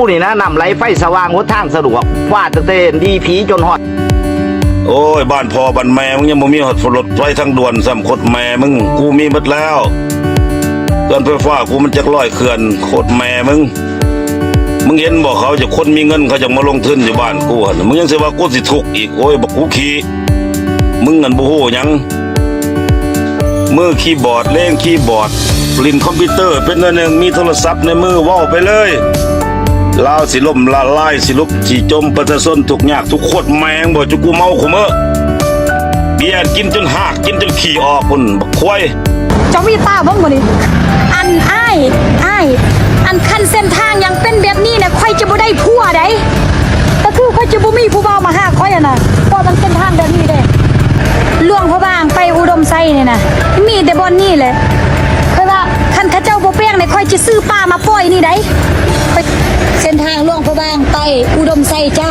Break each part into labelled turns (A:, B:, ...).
A: ผู้นี่นะนำไหลไฟสว่างหนทางสะดวกฟาดตั้งแต่ดีผีจนฮอด
B: โอ้ย บ้านพ่อบ้านแม่มึงยังบ่มีหอดรถไฟทางด่วนสำโคตรแม่มึงกูมีหมดแล้วเกินไฟฟ้ากูมันจักร้อยเขื่อนโคตรแม่มึงมึงเห็นบอกเขาจะคนมีเงินเขาจะมาลงทุนอยู่บ้านกูหันมึงยังสิว่ากูสิทุกข์อีกโอ้ยบอกกูขี้มึงเงินบ่ฮู้ยังมือคีย์บอร์ดเล่นคีย์บอร์ดลิ้นคอมพิวเตอร์เป็นอันหนึ่งมีโทรศัพท์ในมือว้าไปเลย ลาวสิล่มละลายสิลุกสิจมประชาชนทุกยากทุกโคตรแมงบ่จุกูเมาคุเมอเบียกินจนหากกินจนขี่ออกพุ่นบักควาย
C: เจ้ามีตาบ้างบ่นี่อันอ้ายอ้ายอันคันเส้นทางยังเป็นแบบนี้นะค่อยจะบ่ได้ผัวได้ก็คือค่อยจะบ่มีผู้บ่าวมาหาค่อยอะนะเพราะมันเส้นทางแบบนี้เด้ล่วงพระบางไปอุดมไซเนี่ยนะมีแต่บอนนี่แหละค่อยว่าคันข้าเจ้าบ่แป้ยงเนี่ยค่อยจะซื้อปลามาปล่อยนี่ได้ เส้นทางล่วงพระบางไปอุดมไซจ้า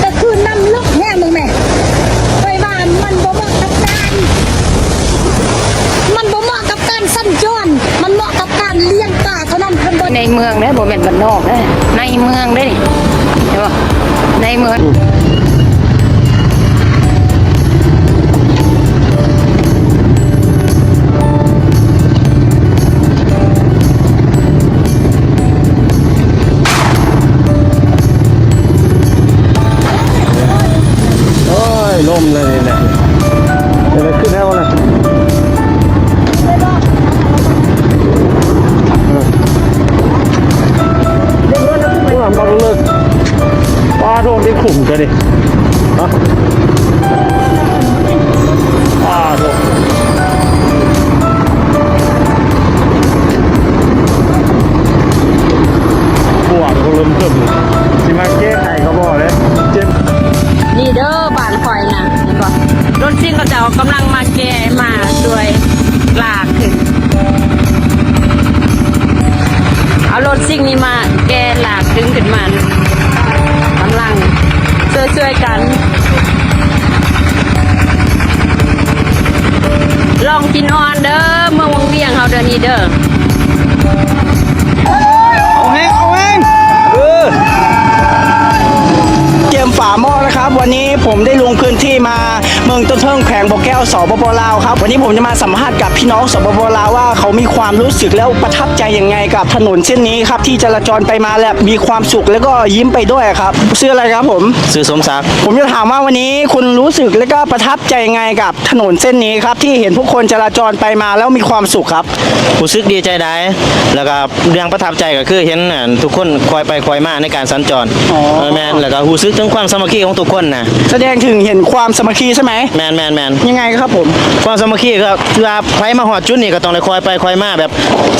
C: แต่คือนำลกแห้งมึงแม่ไปบ้านมันบ่เหมาะกับการมันบ่เหมาะกับการสั้นจรมันเหมาะกับการเลี้ยงปลาเท่านั้นเพิ่นบ่
D: ในเมืองได้บ่แม่นบ้านนอกได้ในเมืองได้นี่ใช่ป่ในเมือง
E: ล่มเลยเนี่ยเดี๋ยวขึ้นแล้วนะผู้หลังบอกเลิกปลาโดนที่ขุ่มกันดิฮะปลาโดนบวกก็เริ่มเพิ่มเลย
D: ริงนี้มาแกหลากดึงขึ้นมากำลังช่วยๆกัน ลองกินออนเด้อเมืองวังเวียงเฮาเด้อนี่เด้อ
E: เอาแห้งเอาแห้งเออเกมฝาหม้อ ครับ วันนี้ผมได้ลงพื้นที่มาเมืองต้นเทิงแขวงบ่อแก้วสปปลาวครับ วันนี้ผมจะมาสัมภาษณ์กับพี่น้องสปปลาวว่าเขามีความรู้สึกแล้วประทับใจยังไงกับถนนเส้นนี้ครับที่จราจรไปมาแล้วมีความสุขแล้วก็ยิ้มไปด้วยครับชื่ออะไรครับผม
F: ซื้อสมศักดิ์
E: ผมจะถามว่าวันนี้คุณรู้สึกแล้วก็ประทับใจยังไงกับถนนเส้นนี้ครับที่เห็นผู้คนจราจรไปมาแล้วมีความสุขครับ
F: รู้สึกดีใจได้แล้วก็เรื่องประทับใจก็คือเห็นน่ะทุกคนคอยไปคอยมาในการสัญจร
E: อ๋อ
F: เออแมนแล้วก็รู้สึกถึงความสามัคคีของทุกคนนะ
E: แสดงถึงเห็นความสามัคคีใช่ไหม
F: แมนแมนแมน
E: ยังไงครับผม
F: ความสามัคคีก็เวลาใครมาหอดจุดนี่ก็ต้องเลยคอยไปคอยมาแบบ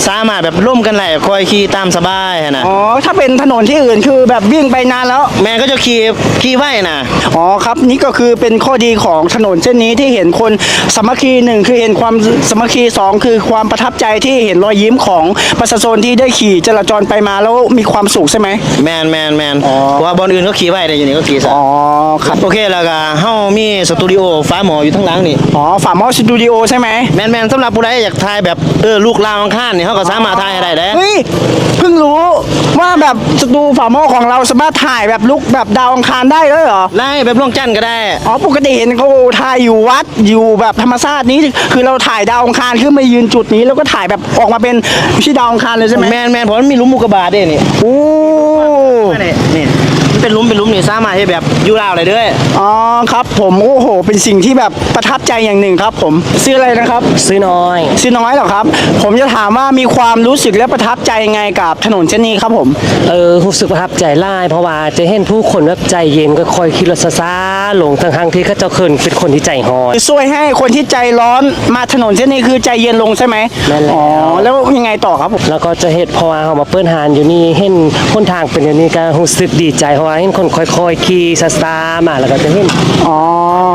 F: สามารถแบบร่วมกันแหละคอยขี่ตามสบายหั้นนะ
E: อ๋อถ้าเป็นถนนที่อื่นคือแบบวิ่งไปนานแล้ว
F: แมนก็จะขี่ขี่ไว้นะ
E: อ๋อครับนี่ก็คือเป็นข้อดีของถนนเส้นนี้ที่เห็นคนสามัคคีหนึ่งคือเห็นความสามัคคีสองคือความประทับใจที่เห็นรอยยิ้มของประชาชนที่ได้ขี่จราจรไปมาแล้วมีความสุขใช่ไหม
F: แมนแมนแมน
E: อ๋อ
F: เพราะว่าบอลอื่นก็ขี่ไว้แต่อยู่นี่ก็ขี่ซะ
E: อ๋อครับ
F: โอเคแล้วก็เฮามีสตูดิโอฟ้าหมออยู่ทั้งหลังนี่
E: อ๋อฝาหม้อสตูดิโอใช่ไหม
F: แมนแมนสำหรับผู้ใดอยากถ่ายแบบเออลูกลาวอังคารนี่เขาก็สามารถถ่ายได้เด้
E: เฮ้ยเพิ่งรู้ว่าแบบสตูฝาหม้อของเราสามารถถ่ายแบบลุกแบบดาวอังคารได้ด้วยเหรอ
F: ได้แบบล่วงจันทร์ก็ได้
E: อ๋อปกติเห็นเขาถ่ายอยู่วัดอยู่แบบธรรมชาตินี้คือเราถ่ายดาวอังคารขึ้นมายืนจุดนี้ แล้วก็ถ่ายแบบออกมาเป็นที่ดาวอังคารเลยใช่ไหม
F: แมนแมนเพราะมันมีหลุมมุกกาบาทด้วยนี่
E: โอ้
F: นี่นี่มัน เป็นหลุมเป็นหลุมนี่สามารถให้แบบอยู่ลาวเลยเด้วย
E: อ๋อครับผมโอ้โห เป็นสิ่งที่แบบประทับใจอย่างหนึ่งครับ ผมซื้ออะไรนะครับ
G: ซื้อน้อย
E: ซื้อน้อยเหรอครับ ผมจะถามว่ามีความรู้สึกและประทับใจยังไงกับถนนเส้นนี้ครับผม
G: เออรู้สึกประทับใจหลายเพราะว่าจะเห็นผู้คนแบบใจเย็นก็คอยคิดรถซาๆลงทั้งๆที่เขาเจ้าเคินเป็นคนที่ใจหอย
E: ช่วยให้คนที่ใจร้อนมาถนนเส้นนี้คือใจเย็นลงใช่ไหม
G: นั่นแหละ
E: อ๋อแล้วยังไงต่อครับผม
G: แล้วก็จะเห็นเพราะว่าเขามาเปิ้นหานอยู่นี่เห็นคนทางเป็นอย่างนี้ก็รู้สึกดีใจเพราะว่าเห็นคนค่อยๆขี่ซาๆมาแล้วก็จะเห็น
E: อ๋อ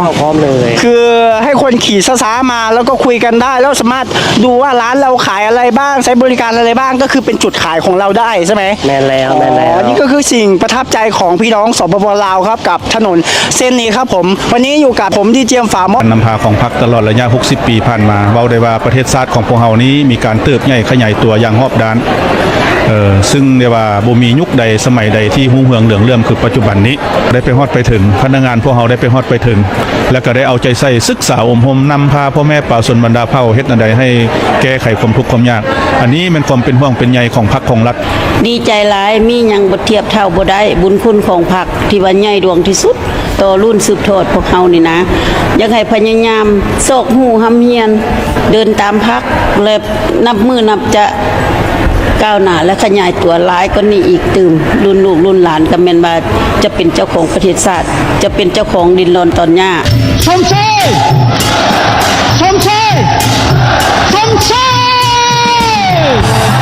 G: เข้าพร้อมเลย
E: คือให้คนขี่ช้าๆมาแล้วก็คุยกันได้แล้วสามารถดูว่าร้านเราขายอะไรบ้างใช้บริการอะไรบ้างก็คือเป็นจุดขายของเราได้ใช่ไหม
G: แม่นแล้วแม่นแล้ว
E: อ๋อนี่ก็คือสิ่งประทับใจของพี่น้องสปปลาวครับกับถนนเส้นนี้ครับผม วันนี้อยู่กับผมดีเจมฝาหมอ
H: การนำพาของพรรคตลอดระยะ 60 ปีผ่านมาเว้าได้ว่าประเทศชาติของพวกเฮานี้มีการเติบใหญ่ขยายตัวอย่างรอบด้าน เออซึ่งเรียกว่าบ่มียุคใดสมัยใดที่หุ้งเหืองเหลืองเลื่อมคือปัจจุบันนี้ได้ไปฮอดไปถึง พนักงานพวกเราได้ไปฮอดไปถึง แล้วก็ได้เอาใจใส่ศึกษาอมหมนำพาพ่อแม่ป่าส่วนบรรดาเผ่าเฮ็ดอันใดให้แก้ไขความทุกข์ความยาก อันนี้เป็นความเป็นห่วงเป็นใยของพรรคของรัฐ
D: ดีใจหลายมีหยังบ่เทียบเท่าบ่ได้บุญคุณของผักที่ว่าใหญ่ดวงที่สุดต่อรุ่นสืบทอดพวกเฮานี่นะอยากให้พยายามโศกหูหำเฮียน เดินตามพักและนับมือนับจะ ก้าวหน้าและขยายตัวร้ายก็นี่อีกตืมรุ่นลูกรุ่นหลานกับแมนบาจะเป็นเจ้าของประเทศชาติจะเป็นเจ้าของดินรอนตอนหญ้าสมชยชมเชย
E: ชมเชย